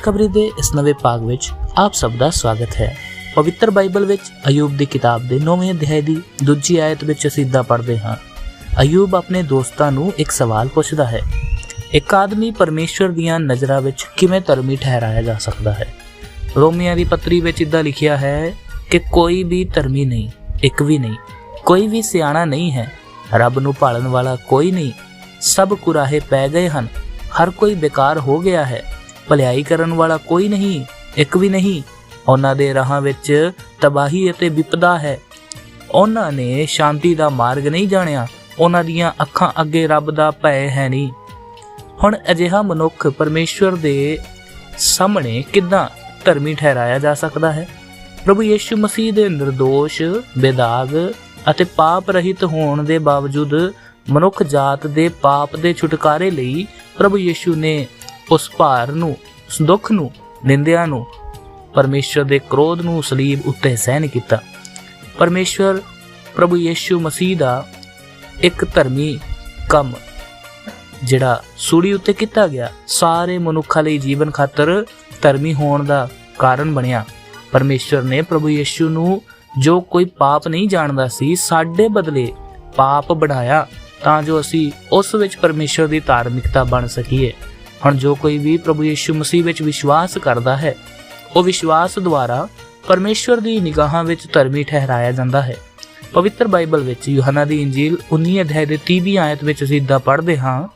ਖਬਰੀ ਦੇ ਇਸ ਨਵੇਂ ਭਾਗ ਵਿੱਚ ਆਪ ਸਭ ਦਾ ਸਵਾਗਤ ਹੈ। ਪਵਿੱਤਰ ਬਾਈਬਲ ਵਿੱਚ ਅਯੂਬ ਦੀ ਕਿਤਾਬ ਦੇ 9ਵੇਂ ਅਧਿਆਇ ਦੀ ਦੂਜੀ ਆਇਤ ਵਿੱਚ ਅਸੀਂ ਇਦਾਂ ਪੜ੍ਹਦੇ ਹਾਂ। ਅਯੂਬ ਆਪਣੇ ਦੋਸਤਾਂ ਨੂੰ ਇੱਕ ਸਵਾਲ ਪੁੱਛਦਾ ਹੈ, ਇੱਕ ਆਦਮੀ ਪਰਮੇਸ਼ਵਰ ਦੀਆਂ ਨਜ਼ਰਾਂ ਵਿੱਚ ਕਿਵੇਂ ਧਰਮੀ ਠਹਿਰਾਇਆ ਜਾ ਸਕਦਾ ਹੈ? ਰੋਮੀਆਂ ਦੀ ਪੱਤਰੀ ਵਿੱਚ ਇਦਾਂ ਲਿਖਿਆ ਹੈ ਕਿ ਕੋਈ ਵੀ ਧਰਮੀ ਨਹੀਂ, ਇੱਕ ਵੀ ਨਹੀਂ, ਕੋਈ ਵੀ ਸਿਆਣਾ ਨਹੀਂ ਹੈ, ਰੱਬ ਨੂੰ ਭਾਲਣ ਵਾਲਾ ਕੋਈ ਨਹੀਂ, ਸਭ ਕੁਰਾਹੇ ਪੈ ਗਏ ਹਨ, ਹਰ ਕੋਈ ਬੇਕਾਰ ਹੋ ਗਿਆ ਹੈ। ਭਲਾਈ ਕਰਨ ਵਾਲਾ ਕੋਈ ਨਹੀਂ, ਇੱਕ ਵੀ ਨਹੀਂ। ਉਹਨਾਂ ਦੇ ਰਾਹਾਂ ਵਿੱਚ ਤਬਾਹੀ ਅਤੇ ਵਿਪਦਾ ਹੈ। ਉਹਨਾਂ ਨੇ ਸ਼ਾਂਤੀ ਦਾ ਮਾਰਗ ਨਹੀਂ ਜਾਣਿਆ। ਉਹਨਾਂ ਦੀਆਂ ਅੱਖਾਂ ਅੱਗੇ ਰੱਬ ਦਾ ਭੈ ਹੈ ਨਹੀਂ। ਹੁਣ ਅਜਿਹਾ ਮਨੁੱਖ ਪਰਮੇਸ਼ਵਰ ਦੇ ਸਾਹਮਣੇ ਕਿੱਦਾਂ ਧਰਮੀ ਠਹਿਰਾਇਆ ਜਾ ਸਕਦਾ ਹੈ? ਪ੍ਰਭੂ ਯੀਸ਼ੂ ਮਸੀਹ ਦੇ ਨਿਰਦੋਸ਼, ਬੇਦਾਗ ਅਤੇ ਪਾਪ ਰਹਿਤ ਹੋਣ ਦੇ ਬਾਵਜੂਦ ਮਨੁੱਖ ਜਾਤ ਦੇ ਪਾਪ ਦੇ ਛੁਟਕਾਰੇ ਲਈ ਪ੍ਰਭੂ ਯੀਸ਼ੂ ਨੇ ਉਸ ਭਾਰ ਨੂੰ, ਉਸ ਦੁੱਖ ਨੂੰ, ਨਿੰਦਿਆ ਨੂੰ ਪਰਮੇਸ਼ਰ ਦੇ ਕ੍ਰੋਧ ਨੂੰ ਸਲੀਬ ਉੱਤੇ ਸਹਿਣ ਕੀਤਾ। ਪਰਮੇਸ਼ਰ ਪ੍ਰਭੂ ਯੀਸ਼ੂ ਮਸੀਹ ਦਾ ਇੱਕ ਧਰਮੀ ਕੰਮ, ਜਿਹੜਾ ਸੂਲੀ ਉੱਤੇ ਕੀਤਾ ਗਿਆ, ਸਾਰੇ ਮਨੁੱਖਾਂ ਲਈ ਜੀਵਨ ਖਾਤਰ ਧਰਮੀ ਹੋਣ ਦਾ ਕਾਰਨ ਬਣਿਆ। ਪਰਮੇਸ਼ਰ ਨੇ ਪ੍ਰਭੂ ਯੀਸ਼ੂ ਨੂੰ ਜੋ ਕੋਈ ਪਾਪ ਨਹੀਂ ਜਾਣਦਾ ਸੀ, ਸਾਡੇ ਬਦਲੇ ਪਾਪ ਬਣਾਇਆ, ਤਾਂ ਜੋ ਅਸੀਂ ਉਸ ਵਿੱਚ ਪਰਮੇਸ਼ਰ ਦੀ ਧਾਰਮਿਕਤਾ ਬਣ ਸਕੀਏ। ਹੁਣ ਜੋ ਕੋਈ ਵੀ ਪ੍ਰਭੂ ਯੀਸ਼ੂ ਮਸੀਹ ਵਿੱਚ ਵਿਸ਼ਵਾਸ ਕਰਦਾ ਹੈ, ਉਹ ਵਿਸ਼ਵਾਸ ਦੁਆਰਾ ਪਰਮੇਸ਼ਰ ਦੀ ਨਿਗਾਹਾਂ ਵਿੱਚ ਧਰਮੀ ਠਹਿਰਾਇਆ ਜਾਂਦਾ ਹੈ। ਪਵਿੱਤਰ ਬਾਈਬਲ ਵਿੱਚ ਯੋਹਨਾ ਦੀ ਇੰਜੀਲ 19 ਅਧਿਆਇ ਦੇ 30ਵੀਂ ਆਇਤ ਵਿੱਚ ਅਸੀਂ ਇਦਾਂ ਪੜ੍ਹਦੇ ਹਾਂ